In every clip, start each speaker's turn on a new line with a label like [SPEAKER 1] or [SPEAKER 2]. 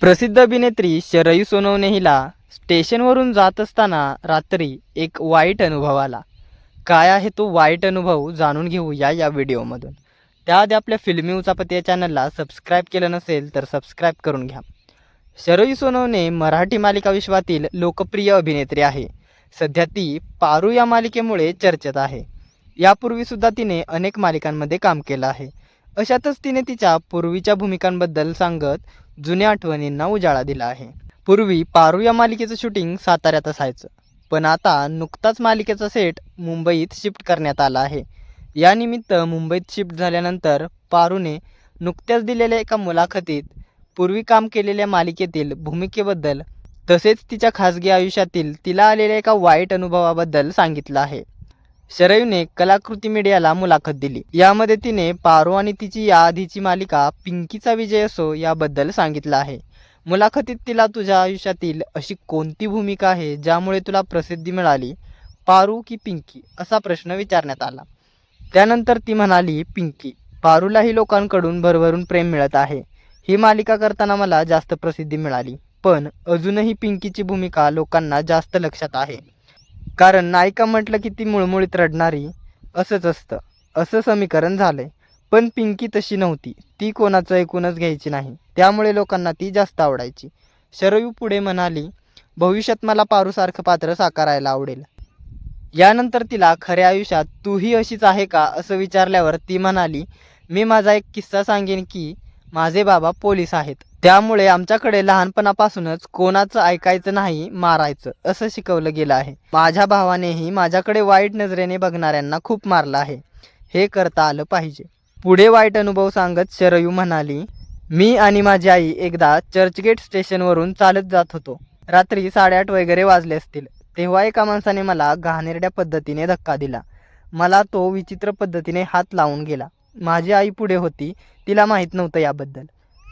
[SPEAKER 1] प्रसिद्ध अभिनेत्री शरयू सोनवणे हिला स्टेशनवरून जात असताना रात्री एक वाईट अनुभव आला. काय आहे तो वाईट अनुभव जाणून घेऊया या व्हिडिओमधून. त्याआधी आपल्या फिल्मी उचापती या चॅनलला सबस्क्राईब केलं नसेल तर सबस्क्राईब करून घ्या. शरयू सोनवणे मराठी मालिका विश्वातील लोकप्रिय अभिनेत्री आहे. सध्या ती पारू या मालिकेमुळे चर्चेत आहे. यापूर्वीसुद्धा तिने अनेक मालिकांमध्ये काम केलं आहे. अशातच तिने तिच्या पूर्वीच्या भूमिकांबद्दल सांगत जुन्या आठवणींना उजाळा दिला आहे. पूर्वी पारू या मालिकेचं शूटिंग साताऱ्यात असायचं पण आता नुकताच मालिकेचा सेट मुंबईत शिफ्ट करण्यात आला आहे. यानिमित्त मुंबईत शिफ्ट झाल्यानंतर पारूने नुकत्याच दिलेल्या एका मुलाखतीत पूर्वी काम केलेल्या मालिकेतील भूमिकेबद्दल तसेच तिच्या खाजगी आयुष्यातील तिला आलेल्या एका वाईट अनुभवाबद्दल सांगितलं आहे. शरयूने कलाकृती मीडियाला मुलाखत दिली. यामध्ये तिने पारो आणि तिची या आधीची मालिका पिंकीचा विजय असो याबद्दल सांगितलं आहे. मुलाखतीत तिला तुझ्या आयुष्यातील अशी कोणती भूमिका आहे ज्यामुळे तुला प्रसिद्धी मिळाली? पारू की पिंकी? असा प्रश्न विचारण्यात आला. त्यानंतर ती म्हणाली पिंकी पारूलाही लोकांकडून भरभरून प्रेम मिळत आहे. ही मालिका करताना मला जास्त प्रसिद्धी मिळाली. पण अजूनही पिंकीची भूमिका लोकांना जास्त लक्षात आहे. कारण नायिका म्हटलं की ती मुळमुळीत रडणारी असंच असतं. असं समीकरण झालंय. पण पिंकी तशी नव्हती. ती कोणाचं ऐकूनच घ्यायची नाही. त्यामुळे लोकांना ती जास्त आवडायची. शरयू पुढे म्हणाली भविष्यात मला पारूसारखं पात्र साकारायला आवडेल. यानंतर तिला खऱ्या आयुष्यात तूही अशीच आहे का? असं विचारल्यावर ती म्हणाली मी माझा एक किस्सा सांगेन की माझे बाबा पोलीस आहेत. त्यामुळे आमच्याकडे लहानपणापासूनच कोणाचं ऐकायचं नाही मारायचं असं शिकवलं गेलं आहे. माझ्या भावानेही माझ्याकडे वाईट नजरेने बघणाऱ्यांना खूप मारलं आहे. हे करता आलं पाहिजे. पुढे वाईट अनुभव सांगत शरयू म्हणाली मी आणि माझी आई एकदा चर्चगेट स्टेशनवरून चालत जात होतो. रात्री साडेआठ वगैरे वाजले असतील. तेव्हा एका माणसाने मला घाणेरड्या पद्धतीने धक्का दिला. मला तो विचित्र पद्धतीने हात लावून गेला. माझी आई पुढे होती. तिला माहीत नव्हतं याबद्दल.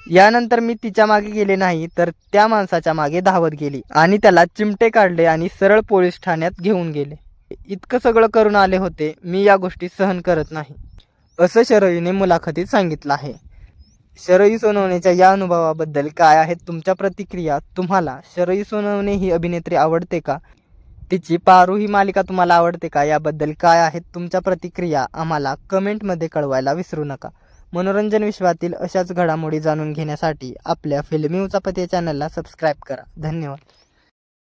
[SPEAKER 1] यानंतर मी तिच्यामागे गेले नाही तर त्या माणसाच्या मागे धावत गेली आणि त्याला चिमटे काढले आणि सरळ पोलीस ठाण्यात घेऊन गेले. इतकं सगळं करून आले होते मी या गोष्टी सहन करत नाही असं शरयूने मुलाखतीत सांगितलं आहे. शरयू सोनवणेच्या या अनुभवाबद्दल काय आहेत तुमच्या प्रतिक्रिया? तुम्हाला शरयू सोनवणे ही अभिनेत्री आवडते का? तिची पारू ही मालिका तुम्हाला आवडते का? याबद्दल काय आहेत तुमच्या प्रतिक्रिया? आम्हाला कमेंटमध्ये कळवायला विसरू नका. मनोरंजन विश्वातील अशाच घडामोडी जाणून घेण्यासाठी आपल्या फिल्मी उचापती चॅनलला सबस्क्राईब करा. धन्यवाद.